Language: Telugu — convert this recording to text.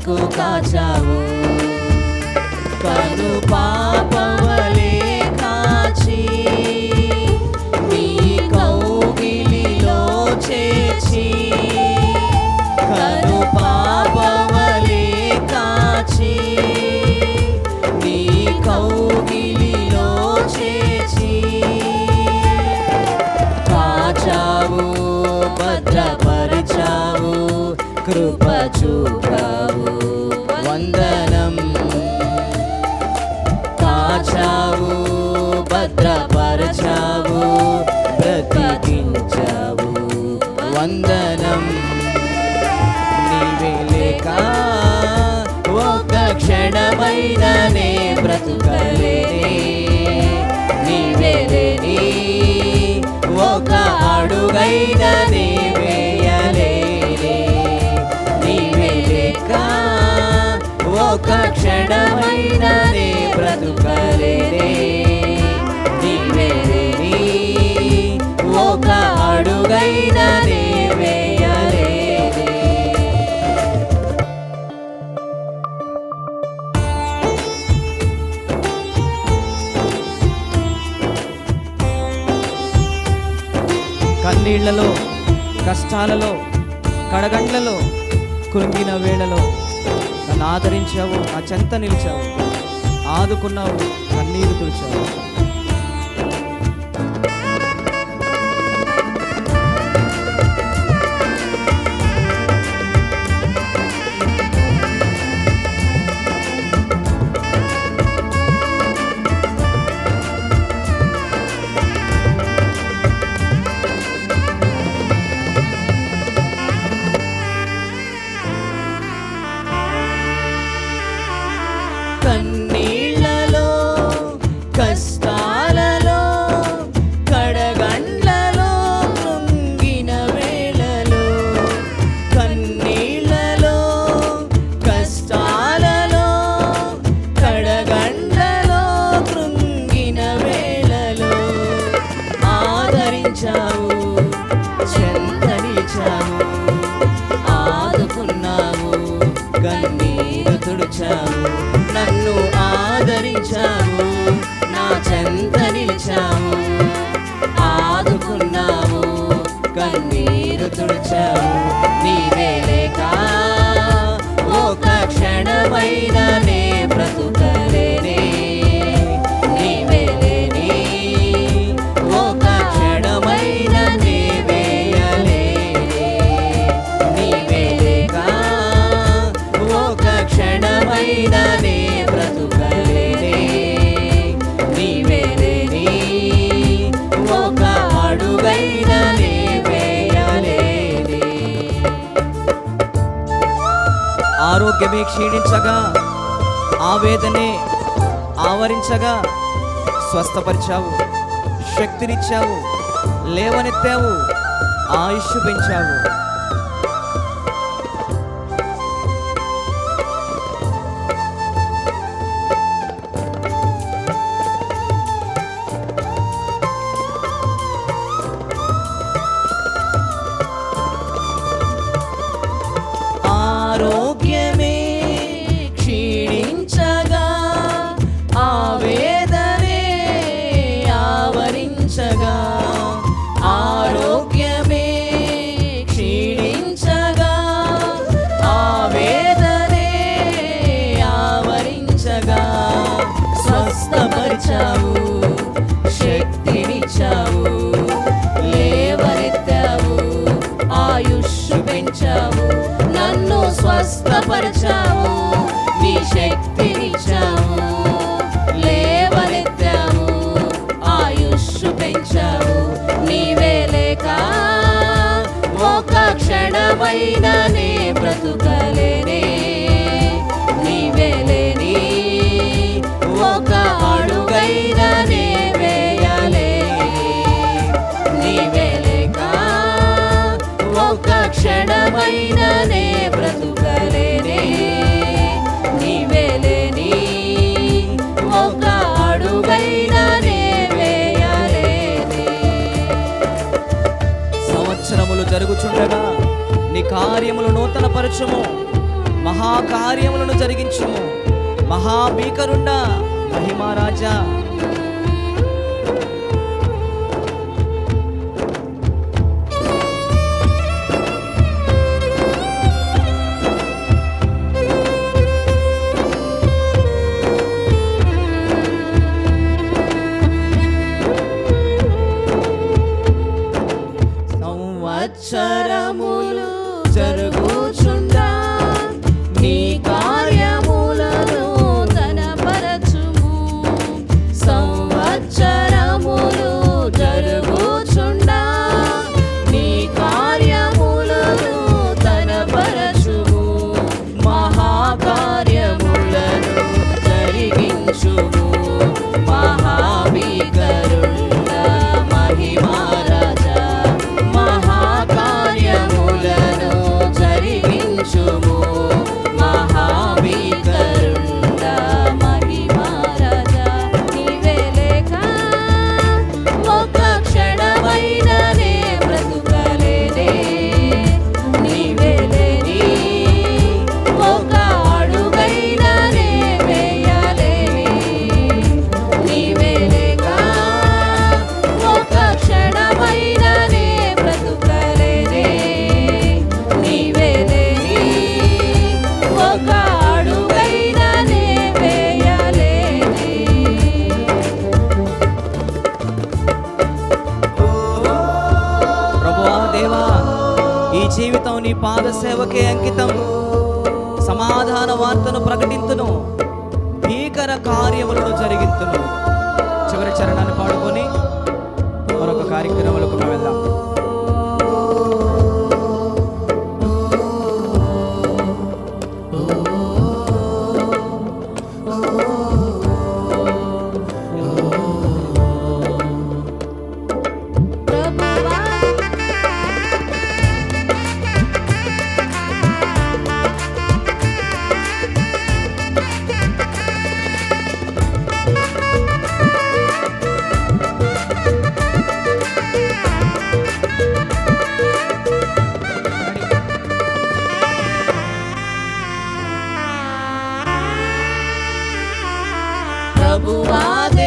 వరకు కాచావు. కను పాపవలే కాచి నీ కౌగిలిలో చేచి కను పాపవలే కాచి నీ కౌగిలిలో చేచి కాచావు భద్రపరిచావు కృప చూపావు. ఒక క్షణమైన నే బ్రతుకలేనే కన్నీళ్ళలో కష్టాలలో కడగండ్లలో కృంగిన వేళలో నన్ను ఆదరించావు నా చెంత నిలిచావు ఆదుకున్నావు కన్నీరు తుడిచావు. చెంతనిచావు ఆదుకున్నావు కన్నీరు తుడిచావు నన్ను ఆదరించావు నా చెంత ఆదుకున్నావు కన్నీరు తుడిచావు ఆరోగ్యమే క్షీణించగా ఆవేదనే ఆవరించగా స్వస్థపరిచావు శక్తినిచ్చావు లేవనెత్తావు ఆయుష్ పెంచావు. స్వస్థపరిచావు శక్తినిచ్చావు లేవనెత్తావు ఆయుష్ పెంచావు నన్ను స్వస్థపరచావు నీ శక్తినిచ్చావు లేవనెత్తావు ఆయుష్ పెంచావు నీవే లేక ఒక క్షణమైన నే జరుగుచుండగా. నీ కార్యములు నూతన పరచము మహాకార్యములను జరిగించుము. మహాభీకరుండ మహిమారాజా కార్యములు జరుగుచుండా. నీ జీవితం నీ పాద సేవకే అంకితం సమాధాన వార్తను ప్రకటింతును. భీకర కార్యములను జరిగింతును. చివరి చరణాన్ని పాడుకొని మరొక కార్యక్రమాలకు మేము వెళ్దాం. ప్రభువాద